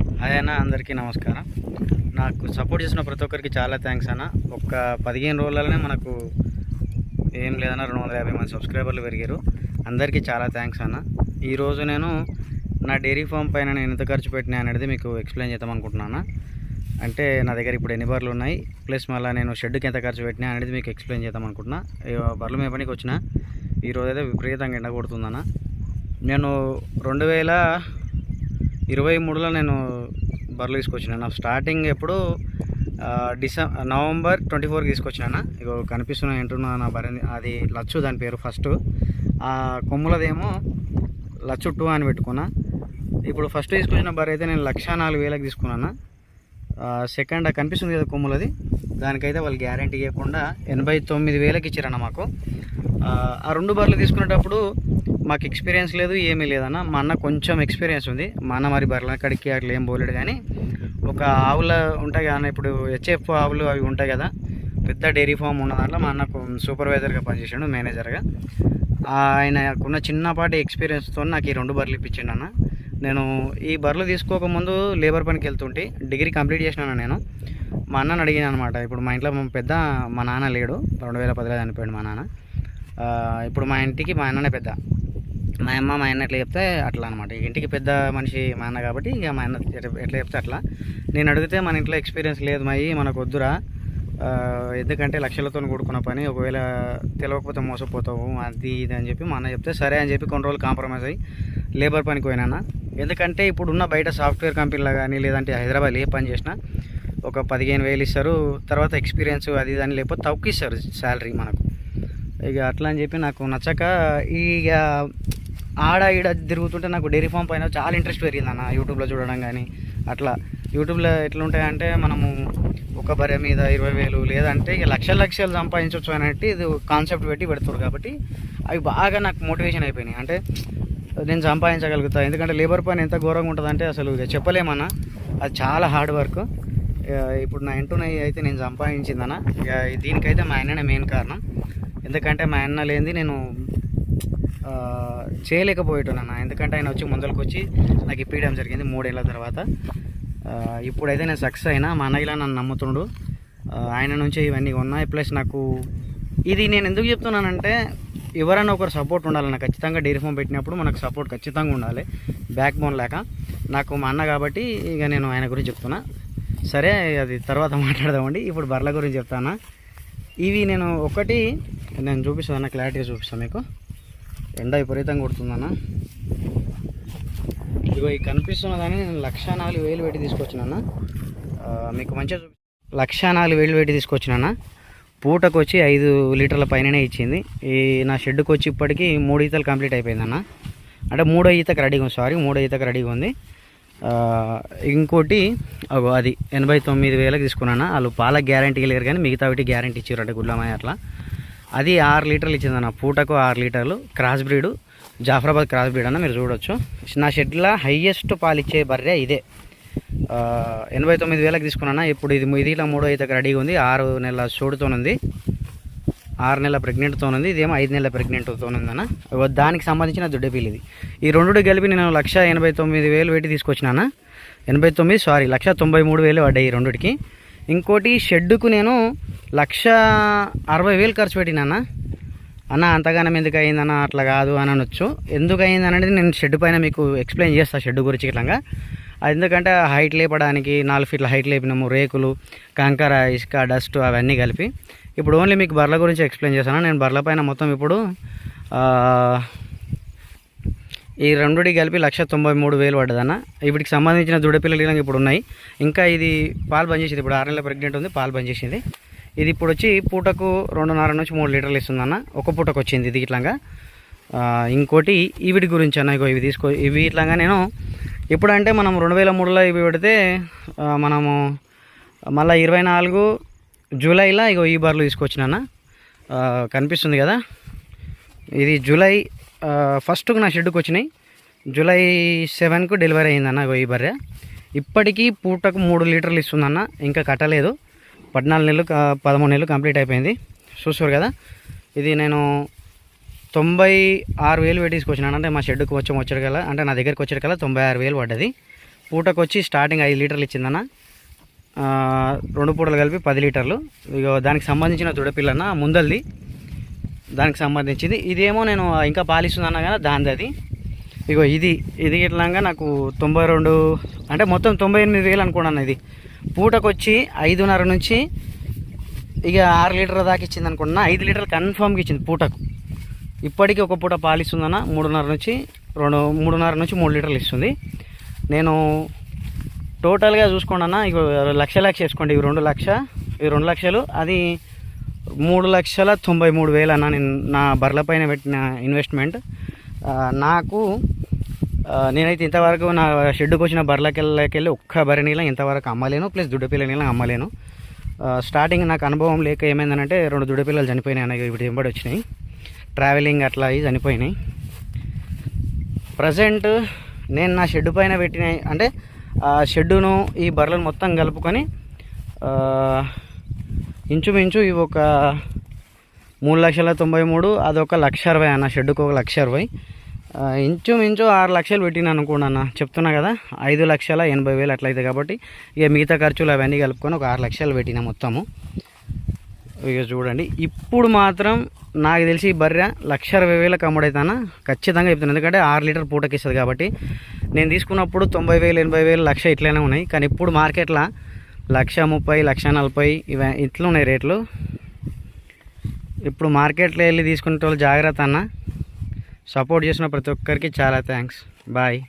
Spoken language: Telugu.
హాయ్ అన్న అందరికీ నమస్కారం. నాకు సపోర్ట్ చేసిన ప్రతి ఒక్కరికి చాలా థ్యాంక్స్ అన్న. ఒక్క పదిహేను రోజులలోనే మనకు ఏం లేదన్న రెండు వందల యాభై మంది సబ్స్క్రైబర్లు పెరిగారు. అందరికీ చాలా థ్యాంక్స్ అన్న. ఈరోజు నేను నా డైరీ ఫామ్ పైన నేను ఎంత ఖర్చు పెట్టినా అనేది మీకు ఎక్స్ప్లెయిన్ చేద్దాం అనుకుంటున్నాను అంటే నా దగ్గర ఇప్పుడు ఎన్ని బర్లు ఉన్నాయి ప్లస్ మళ్ళీ నేను షెడ్కి ఎంత ఖర్చు పెట్టినా అనేది మీకు ఎక్స్ప్లెయిన్ చేద్దాం అనుకుంటున్నా. బర్లు బర్రెలు మేపనికి వచ్చిన ఈరోజు అయితే విపరీతంగా ఎండ కొడుతుందన్న నేను రెండు వేల ఇరవై మూడులో నేను బర్రెలు తీసుకొచ్చిన. నా స్టార్టింగ్ ఎప్పుడు డిసెం నవంబర్ ట్వంటీ ఫోర్కి తీసుకొచ్చిన ఇగో కనిపిస్తున్న వింటున్నా నా బర్రె అది లచ్చు దాని పేరు ఫస్ట్. ఆ కొమ్ములదేమో లచ్చు టూ అని పెట్టుకున్నా. ఇప్పుడు ఫస్ట్ తీసుకొచ్చిన బర్రె అయితే నేను లక్ష నాలుగు వేలకు తీసుకున్నాను సెకండ్ కనిపిస్తుంది కదా కొమ్ములది. దానికైతే వాళ్ళు గ్యారంటీ ఇవ్వకుండా ఎనభై తొమ్మిది వేలకి ఇచ్చారన్న మాకు. ఆ, రెండు బర్రెలు తీసుకునేటప్పుడు మాకు ఎక్స్పీరియన్స్ లేదు ఏమీ లేదన్న. మా అన్న కొంచెం ఎక్స్పీరియన్స్ ఉంది. మా అన్న మరి బర్రెల అక్కడికి అట్లా ఏం పోలేడు కానీ ఒక ఆవుల ఉంటాయి కదా ఇప్పుడు హెచ్ఎఫ్ ఆవులు అవి ఉంటాయి కదా పెద్ద డైరీ ఫామ్ ఉన్న దాంట్లో మా అన్నకు సూపర్వైజర్గా పనిచేసాడు మేనేజర్గా ఆయనకున్న చిన్నపాటి ఎక్స్పీరియన్స్తో నాకు ఈ రెండు బర్రెలు ఇప్పించిండు అన్న. నేను ఈ బర్రెలు తీసుకోకముందు లేబర్ పనికి వెళ్తుంటే డిగ్రీ కంప్లీట్ చేసినాను నేను? మా అన్నని అడిగిన అనమాట ఇప్పుడు మా ఇంట్లో పెద్ద మా నాన్న లేడు. రెండు వేల పదిలో చనిపోయాడు మా నాన్న. ఇప్పుడు మా ఇంటికి మా అన్ననే పెద్ద. మా అమ్మ మా అన్న ఎట్లా చెప్తే అట్లా అనమాట ఇంటికి పెద్ద మనిషి మా అన్న కాబట్టి ఇక మా అన్న ఎట్లా- చెప్తే అట్లా. నేను అడిగితే మన ఇంట్లో ఎక్స్పీరియన్స్ లేదు మాయి మనకు వద్దురా. ఎందుకంటే లక్షలతో కూడుకున్న పని. ఒకవేళ తెలియకపోతే మోసపోతావు. అది ఇది అని చెప్పి మా అన్న చెప్తే సరే అని చెప్పి కొన్ని రోజులు కాంప్రమైజ్ అయ్యి లేబర్ పనికి పోయినా ఎందుకంటే ఇప్పుడున్న బయట సాఫ్ట్వేర్ కంపెనీలో కానీ లేదంటే హైదరాబాద్ ఏ పని చేసినా ఒక పదిహేను వేలు ఇస్తారు. తర్వాత ఎక్స్పీరియన్స్ అది ఇది అని లేకపోతే తక్కువ శాలరీ మనకు. ఇక అట్లా అని చెప్పి నాకు నచ్చక ఇక ఆడ ఈడ తిరుగుతుంటే నాకు డైరీ ఫామ్ పైన చాలా ఇంట్రెస్ట్ పెరిగింది అన్న యూట్యూబ్లో చూడడం కానీ అట్లా. యూట్యూబ్లో ఎట్లుంటాయంటే మనము ఒక బర్రె మీద ఇరవై వేలు లేదంటే ఇక లక్షల లక్షలు సంపాదించవచ్చు అనేటి ఇది కాన్సెప్ట్ పెట్టి పెడతారు కాబట్టి అవి బాగా నాకు మోటివేషన్ అయిపోయినాయి. అంటే నేను సంపాదించగలుగుతా. ఎందుకంటే లేబర్ పని ఎంత ఘోరంగా ఉంటుందంటే అసలు ఇక చెప్పలేమన్నా. అది చాలా హార్డ్ వర్క్. ఇప్పుడు నా ఇంటూ అయితే నేను సంపాదించిందన్న. ఇక దీనికైతే మా ఆయననే మెయిన్ కారణం. ఎందుకంటే మా అన్న లేనిది నేను ఆ, చేయలేకపోయేటున్నాను. ఎందుకంటే ఆయన వచ్చి ముందరకు వచ్చి నాకు ఇప్పించడం జరిగింది మూడేళ్ళ తర్వాత. ఇప్పుడైతే నేను సక్సెస్ అయినా మా అన్నయ్యలా నన్ను నమ్ముతుండు. ఆయన నుంచి ఇవన్నీ ఉన్నాయి. ప్లస్ నాకు ఇది నేను ఎందుకు చెప్తున్నానంటే ఎవరైనా ఒకరు సపోర్ట్ ఉండాలన్న ఖచ్చితంగా డైరీ ఫామ్ పెట్టినప్పుడు మనకు సపోర్ట్ ఖచ్చితంగా ఉండాలి. బ్యాక్ బోన్ లేక. నాకు మా అన్న కాబట్టి ఇక నేను ఆయన గురించి చెప్తున్నా. సరే అది తర్వాత మాట్లాడదామండి. ఇప్పుడు బర్ల గురించి చెప్తానా? ఇవి నేను ఒకటి నేను చూపిస్తాను క్లారిటీగా చూపిస్తాను మీకు. ఎండ విపరీతంగా కొడుతుందన్న. ఇగో కనిపిస్తున్న కనిపిస్తున్నదని నేను లక్ష నాలుగు వేలు పెట్టి తీసుకొచ్చినాన్న మీకు మంచిగా చూపి లక్ష నాలుగు వేలు పెట్టి తీసుకొచ్చినాన్న పూటకు వచ్చి ఐదు లీటర్ల పైననే ఇచ్చింది. ఈ నా షెడ్కి వచ్చి ఇప్పటికీ మూడు ఈతలు కంప్లీట్ అయిపోయిందన్న. అంటే మూడో ఈతకు రెడీగా ఉంది సారీ మూడో ఈతకు రెడీగా ఉంది. ఇంకోటి అది ఎనభై తొమ్మిది వేలకు తీసుకున్నాను. వాళ్ళు పాల గ్యారంటీ లేరు కానీ మిగతా ఒకటి గ్యారంటీ ఇచ్చారు అంటే గుడ్లమాయ అట్లా. అది ఆరు లీటర్లు ఇచ్చిందన్న పూటకు ఆరు లీటర్లు. Cross breed Jafarabad cross breed అన్న మీరు చూడొచ్చు. నా షెడ్లో హయ్యెస్ట్ పాలు ఇచ్చే బర్రె ఇదే. ఎనభై తొమ్మిది వేలకు తీసుకున్నాను? ఇప్పుడు ఇది ఇది ఇలా మూడో అయితే రెడీగా ఉంది. ఆరు నెలల చోడుతోనుంది ఆరు నెలల ప్రెగ్నెంట్తో ఉంది. ఇదేమో ఐదు నెలల ప్రెగ్నెంట్తో ఉందన్న. దానికి సంబంధించిన దుడ్డపిల్లి ఇది. ఈ రెండు కలిపి నేను లక్ష ఎనభై తొమ్మిది వేలు పెట్టి తీసుకొచ్చినానా? ఎనభై తొమ్మిది సారీ లక్ష తొంభై మూడు వేలు పడ్డాయి ఈ రెండుకి. ఇంకోటి షెడ్డుకు నేను లక్ష అరవై వేలు ఖర్చు పెట్టినానా? అన్న అంతగానం ఎందుకు అయిందన్న? అట్లా కాదు అని అనొచ్చు. ఎందుకు అయింది అనేది నేను షెడ్ పైన మీకు ఎక్స్ప్లెయిన్ చేస్తాను షెడ్ గురించి ఇట్లాగా. ఎందుకంటే హైట్ లేపడానికి నాలుగు ఫీట్ల హైట్ లేపినాము రేకులు కంకర ఇసుక డస్ట్ అవన్నీ కలిపి. ఇప్పుడు ఓన్లీ మీకు బర్ల గురించి ఎక్స్ప్లెయిన్ చేస్తాను నేను బర్ల పైన మొత్తం ఇప్పుడు ఈ రెండుడి కలిపి లక్ష తొంభై మూడు వేలు పడ్డదన్న. వీటికి సంబంధించిన దుడపిల్లలు ఇలా ఇప్పుడు ఉన్నాయి. ఇంకా ఇది పాలు బంద్ చేసింది. ఇప్పుడు ఆరు నెలల ప్రెగ్నెంట్ ఉంది పాలు బంద్ చేసింది. ఇది ఇప్పుడు వచ్చి పూటకు రెండున్నర నుంచి మూడు లీటర్లు ఇస్తుందన్న. ఒక పూటకు వచ్చింది ఇది ఇట్లాగా. ఇంకోటి వీటి గురించి అన్న ఇగో ఇవి తీసుకో ఇవి ఇట్లాగా నేను ఇప్పుడంటే మనం రెండు వేల మూడులో ఇవి పెడితే మనము మళ్ళీ ఇరవై నాలుగు జూలైలో ఇగో ఈ బార్లు తీసుకొచ్చినాన్న కనిపిస్తుంది కదా? ఇది జూలై ఫస్ట్కు నా షెడ్కి వచ్చినాయి. జూలై సెవెన్కు డెలివరీ అయిందన్న ఇగో ఈ బర్రె. ఇప్పటికీ పూటకు మూడు లీటర్లు ఇస్తుందన్న ఇంకా కట్టలేదు. పద్నాలుగు నెలలు పదమూడు నెలలు కంప్లీట్ అయిపోయింది. చూసారు కదా? ఇది నేను తొంభై ఆరు వేలు పెట్టి తీసుకొచ్చినాను అంటే మా షెడ్కి వచ్చి కదా అంటే నా దగ్గరికి కదా తొంభై ఆరు వేలు పడ్డది. పూటకు వచ్చి స్టార్టింగ్ ఐదు లీటర్లు ఇచ్చిందన్న రెండు పూటలు కలిపి పది లీటర్లు. ఇక దానికి సంబంధించిన దుడపిల్లన్న ముందల్ది. దానికి సంబంధించింది. ఇదేమో నేను ఇంకా పాలిస్తుందన్నా కదా దానిది అది. ఇగో ఇది ఇది ఇట్లాగా నాకు తొంభై రెండు అంటే మొత్తం తొంభై ఎనిమిది వేలు అనుకున్నాను ఇది. పూటకొచ్చి ఐదున్నర నుంచి ఇక ఆరు లీటర్ దాకా ఇచ్చింది అనుకున్నా ఐదు లీటర్లు కన్ఫామ్గా ఇచ్చింది పూటకు. ఇప్పటికీ ఒక పూట పాలిస్తుందన్న మూడున్నర నుంచి రెండు మూడున్నర నుంచి మూడు లీటర్లు ఇస్తుంది. నేను టోటల్గా చూసుకోండి అన్న ఇక లక్ష లక్ష వేసుకోండి ఇవి రెండు లక్ష ఇవి రెండు లక్షలు. అది మూడు లక్షల తొంభై మూడు వేలు అన్న నేను నా బర్ల పైన పెట్టిన ఇన్వెస్ట్మెంట్ నాకు నేనైతే ఇంతవరకు నా షెడ్డుకు వచ్చిన బర్లకెళ్ళకెళ్ళి ఒక్క బరి నీళ్ళ ఇంతవరకు అమ్మలేను ప్లస్ దుడ్డపిల్ల నీళ్ళ అమ్మలేను. స్టార్టింగ్ నాకు అనుభవం లేక ఏమైందనంటే రెండు దుడ్డపిల్లలు చనిపోయినాయి అన్న ఇప్పుడు ఎంబడి వచ్చినాయి. ట్రావెలింగ్ అట్లా అవి చనిపోయినాయి. ప్రజెంట్ నేను నా షెడ్ పైన పెట్టిన అంటే ఆ షెడ్డును ఈ బర్రెలను మొత్తం కలుపుకొని ఇంచుమించు ఇవి ఒక మూడు లక్షల తొంభై మూడు అదొక లక్ష అరవై అన్న షెడ్డుకు ఒక లక్ష అరవై. ఇంచుమించు ఆరు లక్షలు పెట్టిన అనుకున్నాను చెప్తున్నా కదా ఐదు లక్షల ఎనభై వేలు అట్లయితే కాబట్టి ఇక మిగతా ఖర్చులు అవన్నీ కలుపుకొని ఒక ఆరు లక్షలు పెట్టిన మొత్తము. ఇక చూడండి. ఇప్పుడు మాత్రం నాకు తెలిసి ఈ బర్రె లక్ష అరవై వేలకు అమ్ముడైతానా ఖచ్చితంగా చెప్తున్నాను ఎందుకంటే ఆరు లీటర్ పూటకి ఇస్తుంది కాబట్టి. నేను తీసుకున్నప్పుడు తొంభై వేలు ఎనభై వేలు లక్ష ఇట్లనే ఉన్నాయి. కానీ ఇప్పుడు మార్కెట్లో లక్ష ముప్పై లక్ష నలభై ఇవ ఇట్లా ఉన్నాయి రేట్లు. ఇప్పుడు మార్కెట్లో వెళ్ళి తీసుకునే వాళ్ళు జాగ్రత్త అన్న. సపోర్ట్ చేసిన ప్రతి ఒక్కరికి చాలా థ్యాంక్స్. బాయ్.